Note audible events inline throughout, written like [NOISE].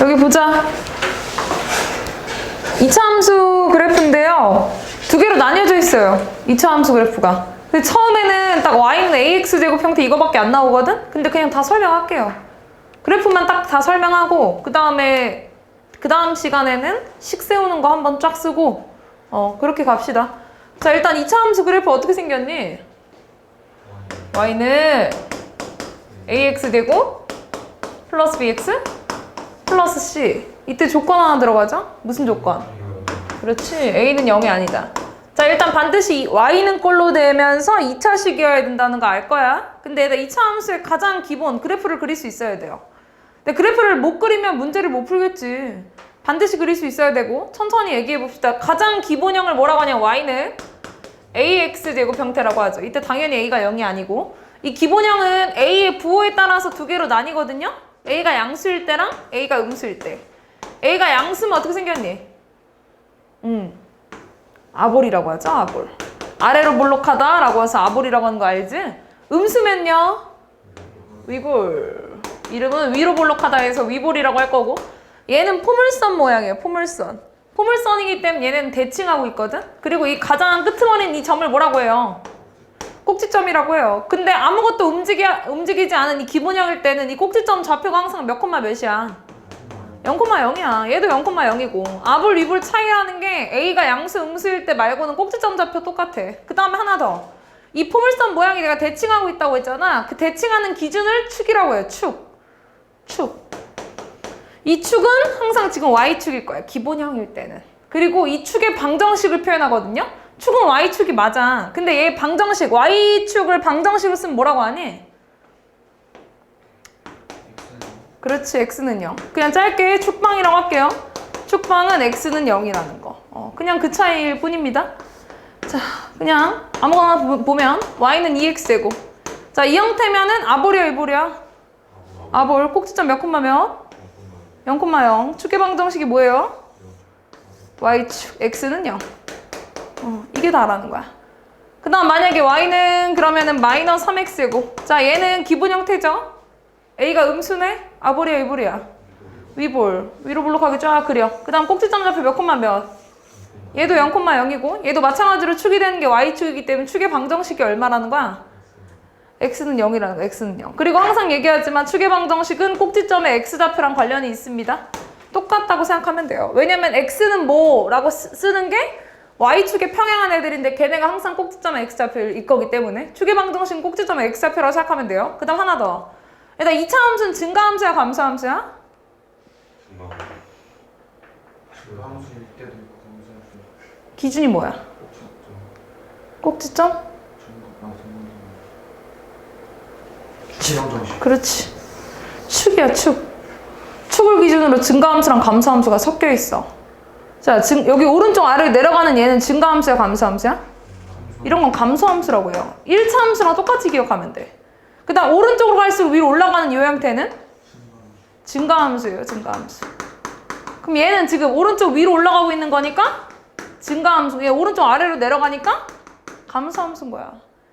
여기 보자. 2차 함수 그래프인데요. 두 개로 나뉘어져 있어요. 2차 함수 그래프가. 근데 처음에는 딱 y는 ax 제곱 형태 이거밖에 안 나오거든? 근데 그냥 다 설명할게요. 그래프만 딱 다 설명하고 그 다음에 그 다음 시간에는 식 세우는 거 한번 쫙 쓰고 어 그렇게 갑시다. 자 일단 2차 함수 그래프 어떻게 생겼니? y는 ax 되고 플러스 bx 플러스 c. 이때 조건 하나 들어가죠? 무슨 조건? 그렇지. A는 0이 아니다. 자 일단 반드시 y는 꼴로 되면서 2차식이어야 된다는 거 알 거야. 근데 얘가 2차 함수의 가장 기본 그래프를 그릴 수 있어야 돼요. 근데 그래프를 못 그리면 문제를 못 풀겠지. 반드시 그릴 수 있어야 되고 천천히 얘기해 봅시다. 가장 기본형을 뭐라고 하냐 y는? Ax 제곱 형태라고 하죠. 이때 당연히 a가 0이 아니고. 이 기본형은 a의 부호에 따라서 두 개로 나뉘거든요 a가 양수일 때랑 a가 음수일 때. A가 양수면 어떻게 생겼니? 음. 아볼이라고 하죠 아볼. 아래로 볼록하다라고 해서 아볼이라고 하는 거 알지? 음수면요? 위볼 이름은 위로 볼록하다 해서 위볼이라고 할 거고. 얘는 포물선 모양이에요 포물선. 포물선이기 때문에 얘는 대칭하고 있거든? 그리고 이 가장 끄트머리인 이 점을 뭐라고 해요? 꼭지점이라고 해요 근데 아무것도 움직이, 움직이지 않은 이 기본형일 때는 이 꼭지점 좌표가 항상 몇 콤마 몇이야? 0,0이야. 얘도 0,0이고. 아볼, 위볼 차이라는 게 A가 양수, 음수일 때 말고는 꼭지점 좌표 똑같아. 그 다음에 하나 더. 이 포물선 모양이 내가 대칭하고 있다고 했잖아. 그 대칭하는 기준을 축이라고 해요. 축. 축. 이 축은 항상 지금 Y축일 거야. 기본형일 때는. 그리고 이 축의 방정식을 표현하거든요. 축은 Y축이 맞아. 근데 얘 방정식, Y축을 방정식으로 쓰면 뭐라고 하니? 그렇지, x는 0. 그냥 짧게 축방이라고 할게요. 축방은 x는 0이라는 거. 어, 그냥 그 차이일 뿐입니다. 자, 그냥 아무거나 보- 보면 y는 2x제곱. 자, 이 형태면은 아볼이야, 이볼이야? 아볼. 꼭지점 몇 콤마 몇? 0,0. 축의 방정식이 뭐예요? y축, x는 0. 어, 이게 다라는 거야. 그 다음 만약에 y는 그러면은 마이너스 3x제곱. 자, 얘는 기본 형태죠? A가 음수네? 아볼이야, 이볼이야? 위볼. 위로 볼록하게 쫙 그려. 그 다음 꼭지점 좌표 몇 콤마 몇? 얘도 0,0이고 얘도 마찬가지로 축이 되는 게 Y축이기 때문에 축의 방정식이 얼마라는 거야? X는 0이라는 거야, X는 0. 그리고 항상 얘기하지만 축의 방정식은 꼭지점의 X좌표랑 관련이 있습니다. 똑같다고 생각하면 돼요. 왜냐면 X는 뭐라고 쓰- 쓰는 게 Y축에 평행한 애들인데 걔네가 항상 꼭지점의 X좌표일 거기 때문에 축의 방정식은 꼭지점의 X좌표라고 생각하면 돼요. 그 다음 하나 더. 일단 2차 함수는 증가함수야, 감소함수야? 함수일 때도 있고 감수할 기준이 뭐야? 꼭지점? 지형정식 그렇지. 축이야, 축. 축을 기준으로 증가함수랑 감소함수가 섞여 있어. 자, 증, 여기 오른쪽 아래로 내려가는 얘는 증가함수야, 감소함수야? 이런 건 감소함수라고 해요. 1차 함수랑 똑같이 기억하면 돼. 그 다음 오른쪽으로 갈수록 위로 올라가는 이 형태는 증가함수예요, 증가함수. 그럼 얘는 지금 오른쪽 위로 올라가고 있는 거니까 증가함수. 얘 오른쪽 아래로 내려가니까 감소함수인 거야.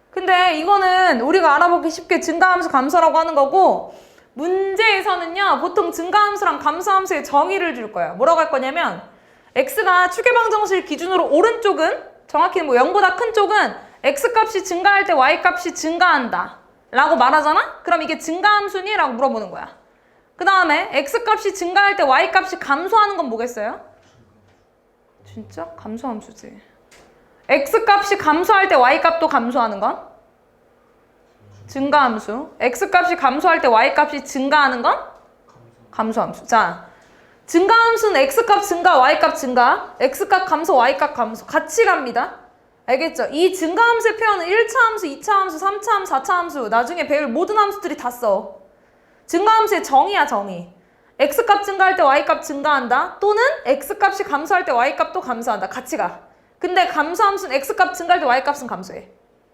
근데 이거는 우리가 알아보기 쉽게 증가함수 감소라고 하는 거고 문제에서는요 보통 증가함수랑 감소함수의 정의를 줄 거예요. 뭐라고 할 거냐면 x가 축의 방정식 기준으로 오른쪽은 정확히 뭐 0보다 큰 쪽은 x 값이 증가할 때 y 값이 증가한다 라고 말하잖아? 그럼 이게 증가함수니? 라고 물어보는 거야. 그 다음에 x 값이 증가할 때 y 값이 감소하는 건 뭐겠어요? 진짜? 감소함수지. x 값이 감소할 때 y 값도 감소하는 건? 증가함수. x 값이 감소할 때 y 값이 증가하는 건? 감소함수. 자, 증가함수는 x 값 증가, y 값 증가, x 값 감소, y 값 감소 같이 갑니다. 알겠죠? 이 증가함수의 표현은 1차 함수, 2차 함수, 3차 함수, 4차 함수 나중에 배울 모든 함수들이 다 써. 증가함수의 정의야 정의. x 값 증가할 때 y 값 증가한다. 또는 x 값이 감소할 때 y 값도 감소한다. 같이 가. 근데 감소함수는 x 값 증가할 때 y 값은 감소해.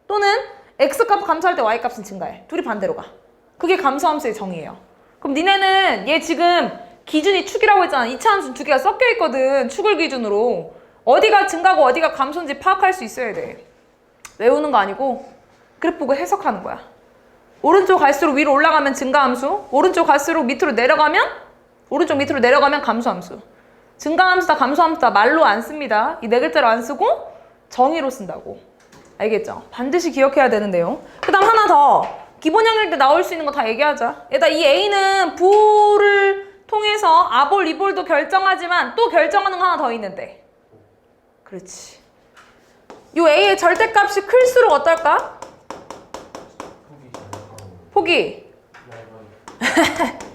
또는 x 값 감소할 때 y 값은 증가해. 둘이 반대로 가. 그게 감소함수의 정의예요. 그럼 니네는 얘 지금 기준이 축이라고 했잖아. 2차 함수는 두 개가 섞여 있거든. 축을 기준으로. 어디가 증가고 어디가 감소인지 파악할 수 있어야 돼. 외우는 거 아니고 그래프 보고 해석하는 거야. 오른쪽 갈수록 위로 올라가면 증가함수, 오른쪽 갈수록 밑으로 내려가면 오른쪽 밑으로 내려가면 감소함수. 증가함수다 감소함수다 말로 안 씁니다. 이 네 글자로 안 쓰고 정의로 쓴다고. 알겠죠? 반드시 기억해야 되는 내용. 그 다음 하나 더. 기본 영역 때 나올 수 있는 거 다 얘기하자. 일단 이 A는 부를 통해서 아볼, 이볼도 결정하지만 또 결정하는 거 하나 더 있는데. 그렇지. 이 A의 절대값이 클수록 어떨까? 포기. [LAUGHS]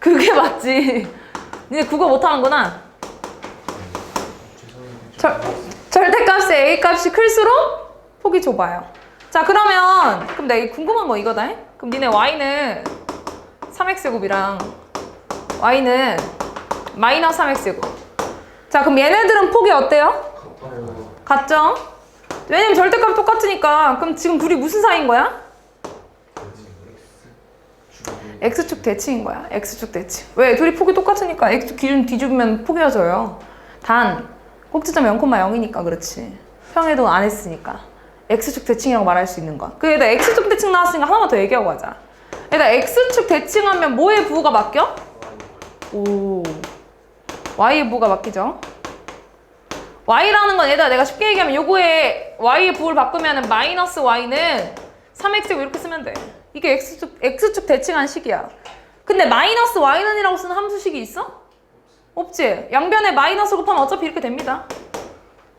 그게 맞지. 니네 국어 못하는구나. 절, 절대값의 A 값이 클수록 폭이 좁아요. 자, 그러면, 그럼 내가 이 궁금한 거 이거다. 그럼 니네 Y는 3X제곱이랑 Y는 마이너스 3X제곱. 자, 그럼 얘네들은 폭이 어때요? 같죠? 왜냐면 절대값 똑같으니까. 그럼 지금 둘이 무슨 사이인 거야? X X축 대칭인 거야. X축 대칭. 왜? 둘이 폭이 똑같으니까 X축 기준 뒤집으면 폭이어져요. 단, 꼭지점 0,0이니까 그렇지. 평해도 안 했으니까. X축 대칭이라고 말할 수 있는 거. 그래다 X축 대칭 나왔으니까 하나만 더 얘기하고 가자. 얘다 X축 대칭하면 뭐의 부호가 바뀌어? 오. Y의 부호가 바뀌죠. Y라는 건 얘들아 내가 쉽게 얘기하면 요거에 Y의 부호를 바꾸면 마이너스 Y는 3X고 이렇게 쓰면 돼. 이게 X축, X축 대칭한 식이야. 근데 마이너스 Y는 이라고 쓰는 함수식이 있어? 없지? 양변에 마이너스 곱하면 어차피 이렇게 됩니다.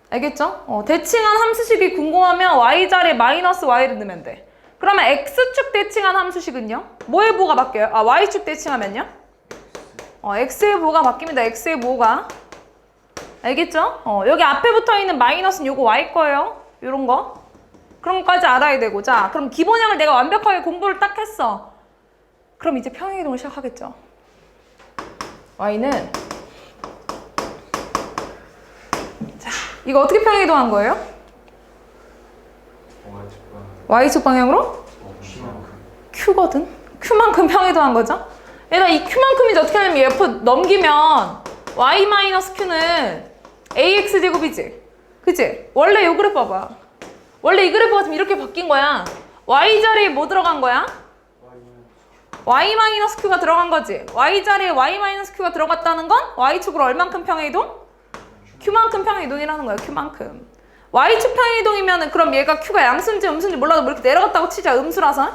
알겠죠? 어, 대칭한 함수식이 궁금하면 Y 자리에 마이너스 Y를 넣으면 돼. 그러면 X축 대칭한 함수식은요? 뭐의 부호가 바뀌어요? 아, Y축 대칭하면요? 어, X의 부호가 바뀝니다. X의 부호가. 알겠죠? 어, 여기 앞에 붙어 있는 마이너스는 요거 Y 거예요. 요런 거. 그런 것까지 알아야 되고. 자, 그럼 기본형을 내가 완벽하게 공부를 딱 했어. 그럼 이제 평행이동을 시작하겠죠. Y는 자, 이거 어떻게 평행이동한 거예요? Y축 방향으로? Q거든. Q만큼 평행이동한 거죠. 얘가 이 Q만큼이지 어떻게 하냐면 F 넘기면 Y-Q는 AX 제곱이지. 그치? 원래 요 그래프 봐봐. 원래 이 그래프가 지금 이렇게 바뀐 거야. Y 자리에 뭐 들어간 거야? Y-Q가 들어간 거지. Y 자리에 Y-Q가 들어갔다는 건 Y축으로 얼만큼 평행이동? Q만큼 평행이동이라는 거야. Q만큼. Y축 평행이동이면은 그럼 얘가 Q가 양수인지 음수인지 몰라도 뭐 이렇게 내려갔다고 치자. 음수라서.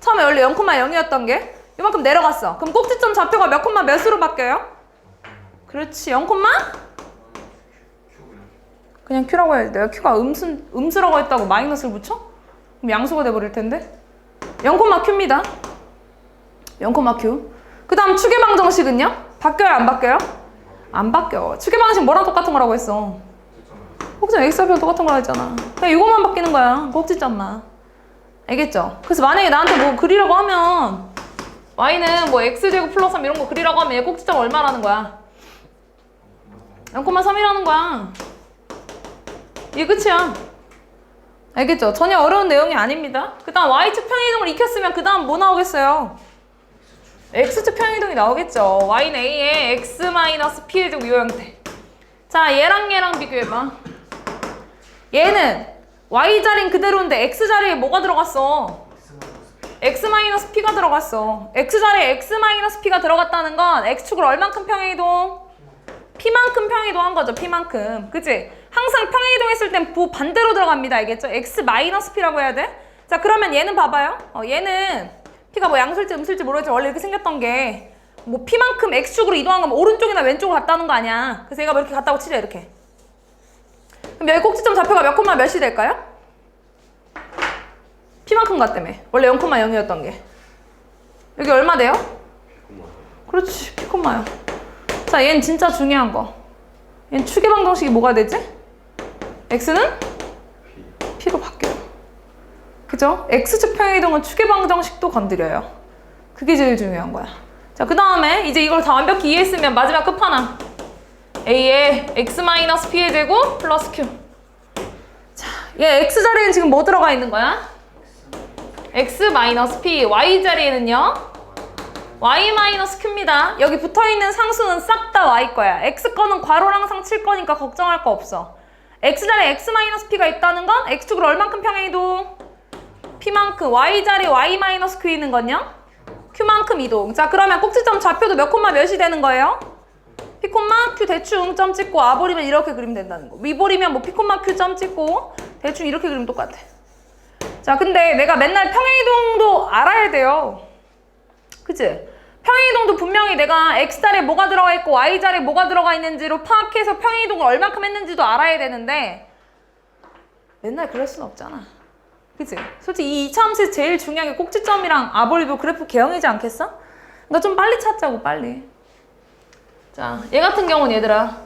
처음에 원래 0,0이었던 게 이만큼 내려갔어. 그럼 꼭지점 좌표가 몇 콤마 몇으로 바뀌어요? 그렇지. 0, 그냥 Q라고 해야지. 내가 Q가 음수, 음수라고 했다고 마이너스를 붙여? 그럼 양수가 돼버릴 텐데. 0, Q입니다. 0, Q. 그 다음 추계방 정식은요? 바뀌어요? 안 바뀌어요? 안 바뀌어. 추계방식 뭐랑 똑같은 거라고 했어? 꼭지점 X좌표 똑같은 거라 했잖아. 그냥 이것만 바뀌는 거야. 꼭지점만. 알겠죠? 그래서 만약에 나한테 뭐 그리라고 하면 y는 뭐 x제곱 플러스 3 이런 거 그리라고 하면 얘 꼭지점 얼마라는 거야? 0,3이라는 거야. 이게 끝이야. 알겠죠? 전혀 어려운 내용이 아닙니다. 그 다음 y축 평행이동을 익혔으면 그 다음 뭐 나오겠어요? x축 평행이동이 나오겠죠. y는 a에 x-p의 제곱 요 형태. 자, 얘랑 얘랑 비교해봐. 얘는 y 자리는 그대로인데 x 자리에 뭐가 들어갔어? x-p가 들어갔어. x 자리에 x-p가 들어갔다는 건 x축을 얼만큼 평행이동? p만큼 평행이동한 거죠. p만큼. 그치? 항상 평행이동했을 땐 부 반대로 들어갑니다. 알겠죠? x-p라고 해야 돼? 자, 그러면 얘는 봐봐요. 어, 얘는 p가 뭐 양수일지 음수일지 모르겠지만 원래 이렇게 생겼던 게 뭐 p만큼 x축으로 이동한 거면 오른쪽이나 왼쪽으로 갔다는 거 아니야. 그래서 얘가 뭐 이렇게 갔다고 치자, 이렇게. 그럼 여기 꼭지점 좌표가 몇 콤마 몇이 될까요? P만큼 갔다며. 원래 0,0이었던 게. 여기 얼마 돼요? 그렇지, P 콤마요. 자, 얘는 진짜 중요한 거. 얘는 추계 방정식이 뭐가 되지? X는 P로 바뀌어요. 그죠? X축 평행이동은 추계 방정식도 건드려요. 그게 제일 중요한 거야. 자, 그 다음에 이제 이걸 다 완벽히 이해했으면 마지막 끝판왕. A에 X-P의 제곱 플러스 Q. 자, 얘 X 자리에는 지금 뭐 들어가 있는 거야? X-P. Y 자리에는요? Y-Q입니다. 여기 붙어있는 상수는 싹 다 Y 거야. X 거는 괄호랑 상 칠 거니까 걱정할 거 없어. X 자리에 X-P가 있다는 건 X축으로 얼만큼 평행이동? P만큼. Y 자리에 Y-Q 있는 건요? Q만큼 이동. 자, 그러면 꼭지점 좌표도 몇 콤마 몇이 되는 거예요? 콤마 Q 대충 점 찍고 아볼이면 이렇게 그리면 된다는 거. 위볼이면 뭐 콤마 Q 점 찍고 대충 이렇게 그리면 똑같아. 자, 근데 내가 맨날 평행이동도 알아야 돼요. 그치? 평행이동도 분명히 내가 X자리에 뭐가 들어가 있고 Y자리에 뭐가 들어가 있는지로 파악해서 평행이동을 얼만큼 했는지도 알아야 되는데 맨날 그럴 순 없잖아. 그치? 솔직히 이 이차함수에서 제일 중요한 게 꼭지점이랑 아볼리브 그래프 개형이지 않겠어? 그러니까 좀 빨리 찾자고 빨리. 자, 얘 같은 경우는 얘들아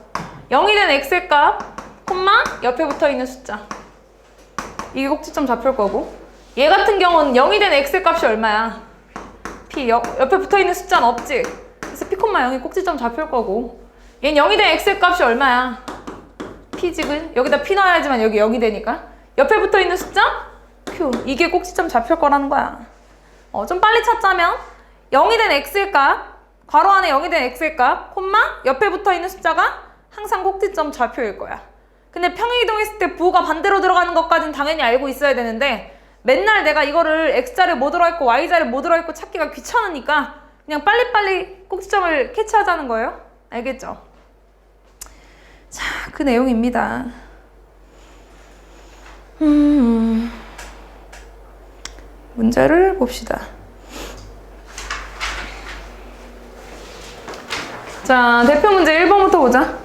0이 된 x의 값, 콤마 옆에 붙어 있는 숫자. 이게 꼭지점 좌표일 거고 얘 같은 경우는 0이 된 x의 값이 얼마야? p 옆, 옆에 붙어 있는 숫자는 없지. 그래서 p 콤마 0이 꼭지점 좌표일 거고 얘는 0이 된 x의 값이 얼마야? p 지금 여기다 p 넣어야지만 여기 0이 되니까 옆에 붙어 있는 숫자 q 이게 꼭지점 좌표일 거라는 거야. 어, 좀 빨리 찾자면 0이 된 x의 값 괄호 안에 0이 된 x의 값, 콤마 옆에 붙어 있는 숫자가 항상 꼭지점 좌표일 거야. 근데 평행이동했을 때 부호가 반대로 들어가는 것까지는 당연히 알고 있어야 되는데 맨날 내가 이거를 x자리에 뭐 들어있고 y자리에 뭐 들어있고 찾기가 귀찮으니까 그냥 빨리빨리 꼭지점을 캐치하자는 거예요. 알겠죠? 자, 그 내용입니다. 음, 문제를 봅시다. 자, 대표 문제 1번부터 보자.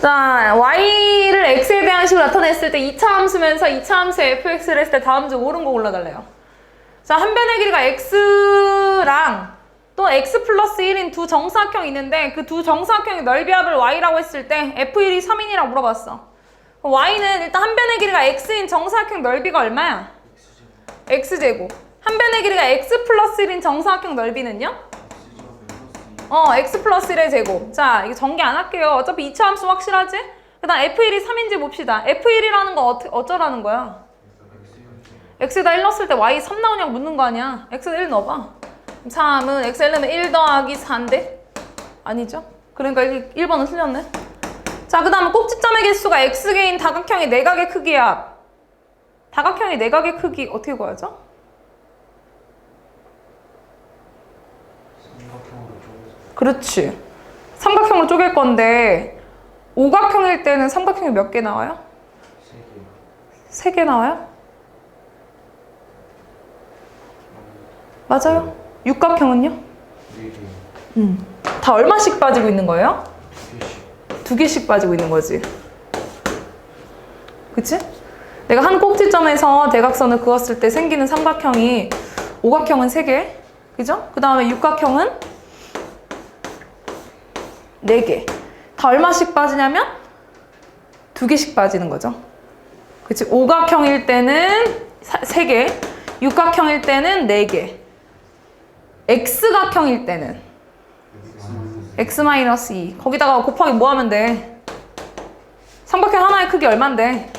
자, y를 x에 대한 식으로 나타냈을 때 2차 함수면서 2차 함수에 fx를 했을 때 다음 중 옳은 거 골라달래요. 자, 한 변의 길이가 x랑 또 x 플러스 1인 두 정사각형이 있는데 그 두 정사각형의 넓이 합을 y라고 했을 때 f1이 3인이라고 물어봤어. y는 일단 한 변의 길이가 x인 정사각형 넓이가 얼마야? x제곱. 한 변의 길이가 x 플러스 1인 정사각형 넓이는요? 어, x 플러스 1의 제곱. 자, 이거 전개 안 할게요. 어차피 2차 함수 확실하지? 그 다음 f1이 3인지 봅시다. f1이라는 거 어떻게, 어쩌라는 거야? x에다 1 넣었을 때 y 3 나오냐고 묻는 거 아니야? x에다 1 넣어봐. 3은 x 1 넣으면 1 더하기 4인데? 아니죠? 그러니까 1, 1번은 틀렸네. 자, 그 다음에 꼭지점의 개수가 x개인 다각형의 내각의 크기야. 다각형의 내각의 크기 어떻게 구하죠? 삼각형으로 쪼개서 그렇지. 삼각형으로 쪼갤 건데 오각형일 때는 삼각형이 몇 개 나와요? 세 개. 나와요? 맞아요. 육각형은요? 음. 다 얼마씩 빠지고 있는 거예요? 두 개씩 빠지고 있는 거지. 그치? 내가 한 꼭지점에서 대각선을 그었을 때 생기는 삼각형이 오각형은 세 개. 그죠? 그 다음에 육각형은 네 개. 다 얼마씩 빠지냐면 두 개씩 빠지는 거죠. 그치? 오각형일 때는 사- 세 개, 육각형일 때는 네 개. X각형일 때는 x-2 거기다가 곱하기 뭐 하면 돼? 삼각형 하나의 크기 얼만데?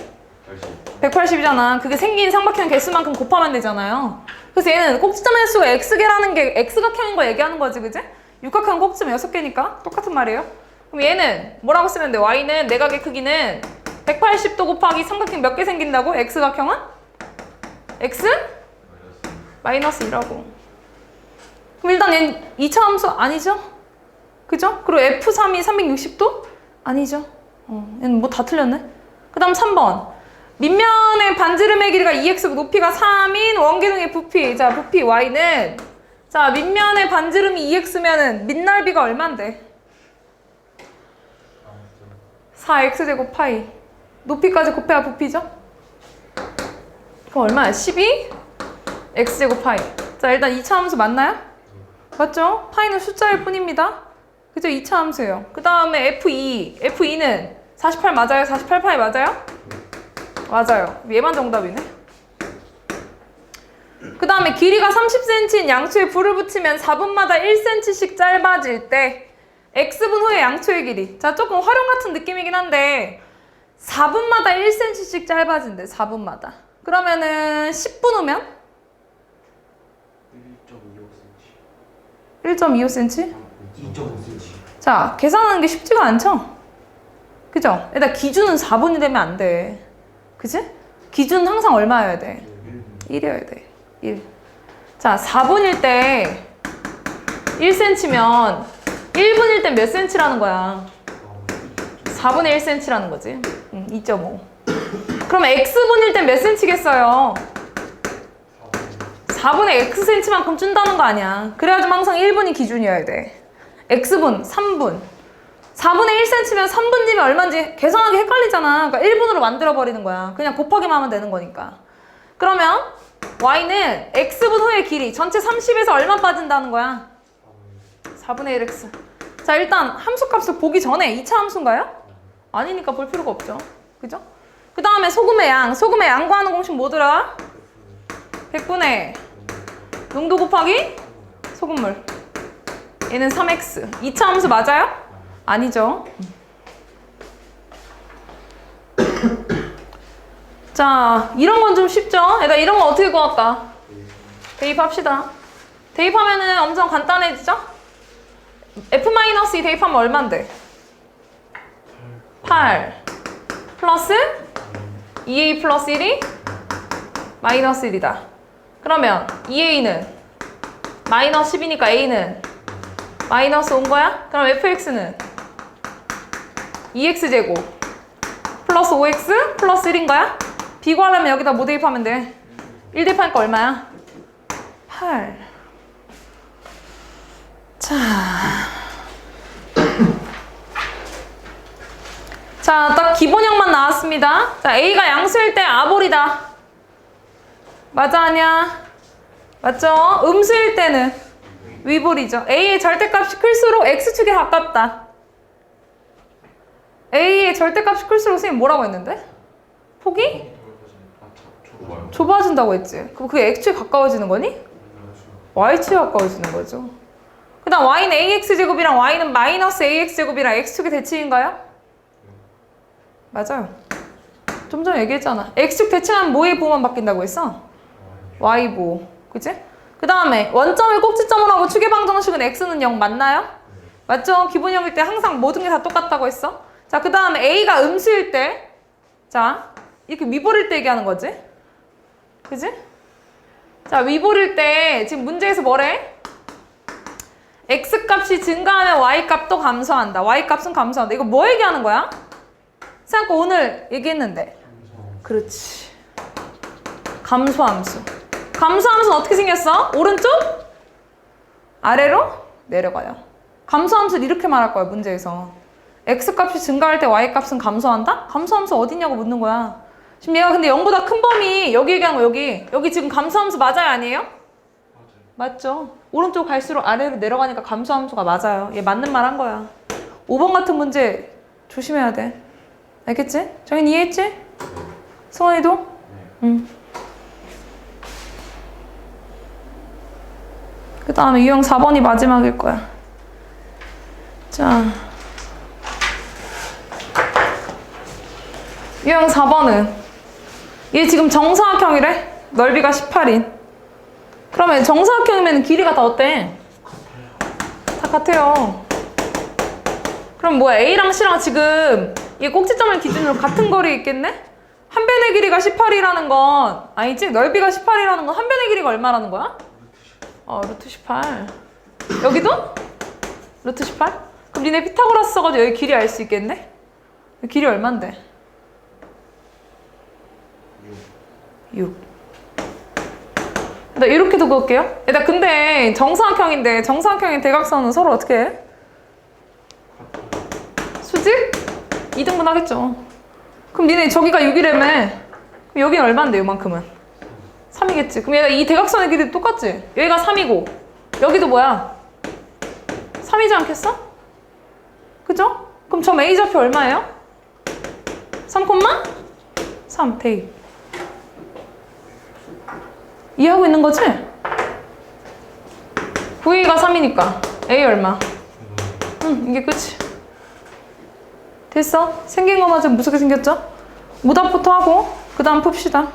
180이잖아 그게 생긴 삼각형 개수만큼 곱하면 되잖아요 그래서 얘는 꼭지점 횟수가 x개라는 게 x각형인 거 얘기하는 거지 그지? 육각형 꼭지점 6개니까 똑같은 말이에요 그럼 얘는 뭐라고 쓰면 돼? y는 내각의 크기는 180도 곱하기 삼각형 몇 개 생긴다고? x각형은? x? 마이너스 2라고 그럼 일단 얘는 2차 함수 아니죠? 그죠? 그리고 F3이 360도? 아니죠. 어, 얘는 뭐 다 틀렸네. 그 다음 3번. 밑면의 반지름의 길이가 2x, 높이가 3인 원기둥의 부피. 자, 부피 y는 자, 밑면의 반지름이 2x면은 밑넓이가 얼만데? 4x제곱 파이. 높이까지 곱해야 부피죠? 그럼 얼마야? 12? x제곱 파이. 자, 일단 2차 함수 맞나요? 맞죠? 파이는 숫자일 뿐입니다. 그죠? 2차 함수예요. 그 다음에 F2. F2는 48 맞아요? 48 파이 맞아요? 맞아요. 얘만 정답이네. 그 다음에 길이가 30cm인 양초에 불을 붙이면 4분마다 1cm씩 짧아질 때 X분 후의 양초의 길이. 자, 조금 활용 같은 느낌이긴 한데 4분마다 1cm씩 짧아진대. 4분마다. 그러면은 10분 후면 1.25cm. 1.25cm? 2.5cm. 자, 계산하는 게 쉽지가 않죠? 그죠? 일단 기준은 4분이 되면 안 돼. 그지? 기준 항상 얼마여야 돼? 1이어야 돼. 1. 자, 4분일 때 1cm면 1분일 땐몇 cm라는 거야? 4분의 1cm라는 거지. 음, 2.5. 그럼 x분일 땐몇 cm겠어요? 4분의 xcm만큼 준다는 거 아니야. 그래야지만 항상 1분이 기준이어야 돼. x분, 3분. 4분의 1cm면 3분지면 얼마인지 계산하기 헷갈리잖아. 그러니까 1분으로 만들어버리는 거야. 그냥 곱하기만 하면 되는 거니까. 그러면 y는 x분 후의 길이 전체 30에서 얼마 빠진다는 거야? 4분의 1x. 자, 일단 함수 값을 보기 전에 2차 함수인가요? 아니니까 볼 필요가 없죠. 그죠? 그 다음에 소금의 양. 소금의 양 구하는 공식 뭐더라? 100분의 농도 곱하기 소금물. 얘는 3x. 2차 함수 맞아요? 아니죠. 자, 이런 건 좀 쉽죠? 얘들아, 이런 거 어떻게 구할까? 대입합시다. 대입하면은 엄청 간단해지죠? F-2 대입하면 얼만데? 8 플러스 2A 플러스 1이 마이너스 1이다. 그러면 2A는 마이너스 10이니까 A는 마이너스 온 거야? 그럼 fx는 2x제곱 플러스 5x 플러스 1인 거야? 비교하려면 여기다 뭐 대입하면 돼? 1 대입하니까 얼마야? 8 자. [CLEARS THROAT] 자, 딱 기본형만 나왔습니다. 자, A가 양수일 때 아볼이다. 맞아, 아니야? 맞죠? 음수일 때는 위볼이죠. A의 절대값이 클수록 X축에 가깝다. A의 절대값이 클수록 선생님 뭐라고 했는데? 폭이 좁아진다고 했지. 그럼 그게 X축에 가까워지는 거니? Y축에 가까워지는 거죠. 그 다음 Y는 AX제곱이랑 Y는 마이너스 AX제곱이랑 X축의 대칭인가요? 맞아요. 좀 전에 얘기했잖아. X축 대칭하면 뭐의 부호만 바뀐다고 했어? Y 부호. 그치? 그 다음에 원점을 꼭지점으로 하고 축의 방정식은 X는 0 맞나요? 맞죠? 기본형일 때 항상 모든 게 다 똑같다고 했어. 자, 그 다음에 A가 음수일 때, 자, 이렇게 위볼일 때 얘기하는 거지. 그지? 자, 위볼일 때 지금 문제에서 뭐래? X 값이 증가하면 Y 값도 감소한다. Y 값은 감소한다. 이거 뭐 얘기하는 거야? 생각해 오늘 얘기했는데. 그렇지. 감소함수. 감소함수는 어떻게 생겼어? 오른쪽? 아래로? 내려가요. 감소함수를 이렇게 말할 거야, 문제에서. X 값이 증가할 때 Y 값은 감소한다? 감소함수 어디냐고 묻는 거야. 지금 얘가 근데 0보다 큰 범위, 여기 얘기한 거 여기. 여기 지금 감소함수 맞아요, 아니에요? 맞죠. 오른쪽 갈수록 아래로 내려가니까 감소함수가 맞아요. 얘 맞는 말 한 거야. 5번 같은 문제 조심해야 돼. 알겠지? 정인 이해했지? 승원이도? 응. 그 다음에 유형 4번이 마지막일 거야. 자. 유형 4번은 얘 지금 정사각형이래? 넓이가 18인. 그러면 정사각형이면 길이가 다 어때? 다 같아요. 그럼 뭐야? A랑 C랑 지금 이 꼭지점을 기준으로 같은 거리에 있겠네? 한 변의 길이가 18이라는 건 아니지? 넓이가 18이라는 건 한 변의 길이가 얼마라는 거야? 어, 루트 18. 여기도? 루트 18? 그럼 니네 피타고라스 써가지고 여기 길이 알 수 있겠네? 길이 얼만데? 6. 나 이렇게도 그을게요. 나 근데 정사각형인데 정사각형의 대각선은 서로 어떻게 해? 수직? 2등분 하겠죠. 그럼 니네 저기가 6이라며. 그럼 여기는 얼마인데 요만큼은? 3이겠지. 그럼 얘가 이 대각선의 길이 똑같지? 여기가 3이고 여기도 뭐야? 3이지 않겠어? 그죠? 그럼 점 A 좌표 얼마예요? 3, 3 대입. 이해하고 있는 거지? 9A가 3이니까 A 얼마? 응, 이게 끝이. 됐어? 생긴 좀 무섭게 생겼죠? 오답부터 하고 그 다음 풉시다.